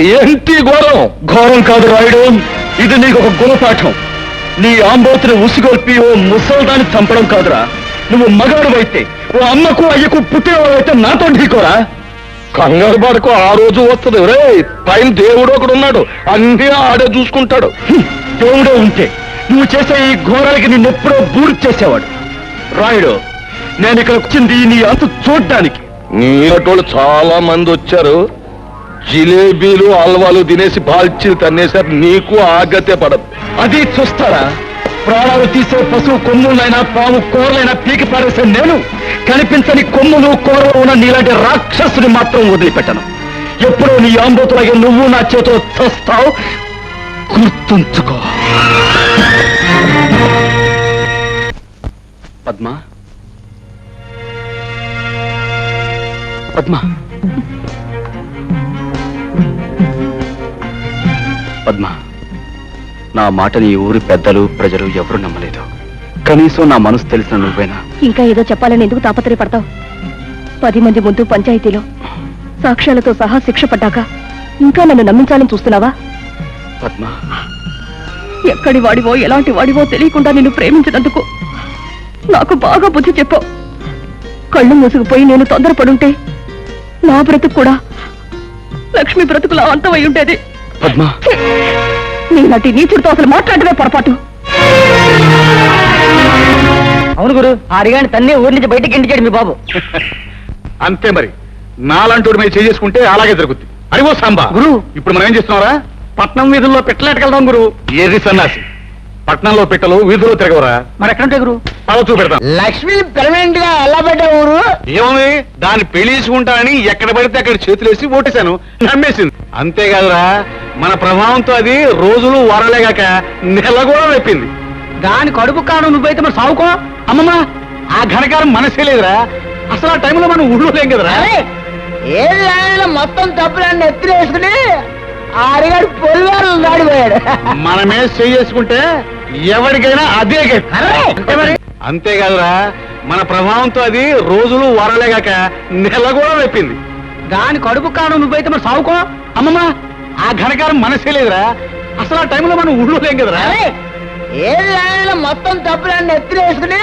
ఏంటి? ఏంటి ఘోరం? ఘోరం కాదు రాయుడు. ఇది నీకు ఒక గుణపాఠం. నీ ఆంబోతుని ఉసిగొల్పి ఓ ముసల్దాన్ని చంపడం కాదురా. నువ్వు మగాడువైతే ఓ అమ్మకు అయ్యకు పుట్టేవాడైతే నాతో ఢీకోరా కంగారు బాడకు ఆ రోజు వస్తుంది. రే పైన దేవుడు ఒకడు ఉన్నాడు. అన్ని ఆడే చూసుకుంటాడు. దేవుడే ఉంటే. నువ్వు చేసే ఈ ఘోరాలకి నిన్నెప్పుడో బూడి చేసేవాడు. రాయుడు నేను ఇక్కడ వచ్చింది నీ అంత చూడ్డానికి. నీటోళ్ళు చాలా మంది వచ్చారు. జిలేబీలు హల్వాలు తినేసి బాల్చీలు తన్నేశారు. నీకు ఆగతే పడదు. అది చూస్తారా? ప్రాణాలు తీసే పశువు కొమ్ములైనా పాము కూరలైనా పీకి పారేసే నేను కనిపించని కొమ్ములు కూరలు ఉన్న నీలాంటి రాక్షసుని మాత్రం వదిలిపెట్టను. ఎప్పుడో నీ ఆంబోతులాగే నువ్వు నా చేతిలో చస్తావు. గుర్తుంచుకో. పద్మ? పద్మ? పద్మ. నా మాటని ఈ ఊరి పెద్దలు ప్రజలు ఎవరు నమ్మలేదు. కనీసం నా మనసు తెలిసిన నువ్వేనా? ఇంకా ఏదో చెప్పాలని ఎందుకు తాపత్రయపడతావు? పది మంది ముందు పంచాయతీలో సాక్ష్యాలతో సహా శిక్ష పడ్డాక ఇంకా నన్ను నమ్మించాలని చూస్తున్నావా? పద్మ. ఎక్కడి వాడివో ఎలాంటి వాడివో తెలియకుండా నిన్ను ప్రేమించినందుకు నాకు బాగా బుద్ధి చెప్పావు కళ్ళు మూసుకుపోయి నేను తొందరపడుంటే నా బ్రతుకు కూడా లక్ష్మి బ్రతుకులా అంతమై ఉండేది. పద్మ. ఛీ! నీలాంటి నీచుడితో అసలు మాట్లాడటమే పొరపాటు. అవును గురు ఆరిగాని తన్నే ఊరి నుంచి బయటికి ఇంటిచాడు మీ బాబు. అంతే మరి. నాలంటూడి మీద చేసుకుంటే అలాగే జరుగుద్ది. అరివో సాంబా. గురు. ఇప్పుడు మనం ఏం చేస్తున్నారా పట్నం వీధుల్లో పెట్టలేటకెళ్దాం గురు. ఏది సన్నాసి? పట్నంలో పెట్టలు వీధిలో తిరగవరా? మరి ఎక్కడుంటాయి గురు? పద చూపెడతాం. లక్ష్మి పెర్మనెంట్గా ఎలా పెట్టా ఊరు? ఏముంది దాన్ని పెళ్ళిసుకుంటా అని ఎక్కడ పడితే అక్కడ చేతులేసి ఓటేశాను. నమ్మేసింది. అంతేకాదురా మన ప్రభావంతో అది రోజులు వారాలేగాక నెల కూడా రెప్పింది దాని కడుపు కాను నువ్వైతే మరి సావుకో? అమ్మమ్మ ఆ ఘనకారం మనసే లేదురా. అసలు ఆ టైంలో మనం ఊళ్ళో లేం కదరా ఏ మొత్తం తప్పులన్నీ ఎత్తున వేసుకుని పొలివారు మనమే చేసుకుంటే ఎవరికైనా అదే. అంతేకాదురా మన ప్రభావంతో అది రోజులు వారాలేగాక నెల కూడా రెప్పింది దాని కడుపు కాను నువ్వైతే మరి సావుకో. అమ్మమ్మ ఆ ఘనకారం మనసే లేదురా. అసలు ఆ టైంలో మనం ఊళ్ళో లేం కదరా. ఏ మొత్తం తప్పులన్నీ ఎత్తున వేసుకుని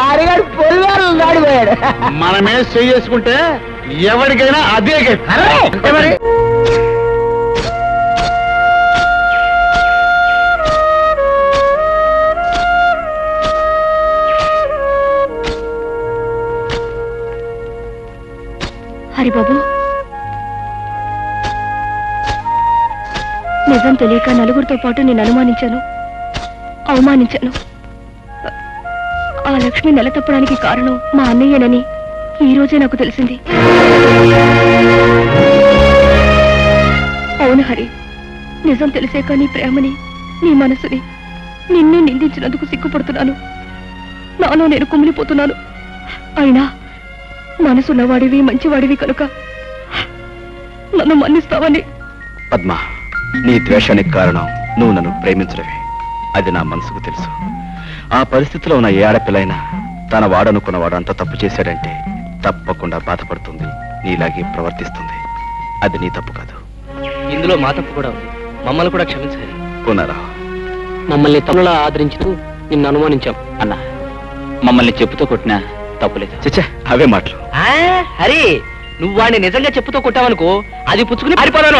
ఆరిగాడు పొలివారు దాడిపోయాడు మనమే చేసుకుంటే ఎవరికైనా అదే మరి. హరిబాబు. నిజం తెలియక నలుగురితో పాటు నేను అనుమానించాను. అవమానించాను. ఆ లక్ష్మి నెల తప్పడానికి కారణం మా అన్నయ్యనని ఈ రోజే నాకు తెలిసింది. అవును హరి నిజం తెలిసాక నీ ప్రేమని నీ మనసుని నిన్నే నిందించినందుకు సిగ్గుపడుతున్నాను. నాలో నేను కుమిలిపోతున్నాను. అయినా మనసున్నవాడివి మంచివాడివి కనుక నన్ను మన్నిస్తావని. పద్మ నీ ద్వేషానికి కారణం నువ్వు నన్ను ప్రేమించడమే. అది నా మనసుకు తెలుసు. ఆ పరిస్థితిలో ఉన్న ఏ ఆడపిల్లైనా తన వాడనుకున్నవాడు అంత తప్పు చేశాడంటే తప్పకుండా బాధపడుతుంది నీలాగే ప్రవర్తిస్తుంది. అది నీ తప్పు కాదు. ఇందులో మా తప్పు కూడా ఉంది. మమ్మల్ని కూడా క్షమించాలి పునరావు మమ్మల్ని తమ్ములా ఆదరించు నిన్ను అనుమానించాం. అన్న మమ్మల్ని చెప్పుతో కొట్టినా తప్పులేదు. చచ్చా అవే మాటలు. హరి నువ్వు వాడిని నిజంగా చెప్పుతో కొట్టావనుకో అది పుచ్చుకుని పారిపోదాను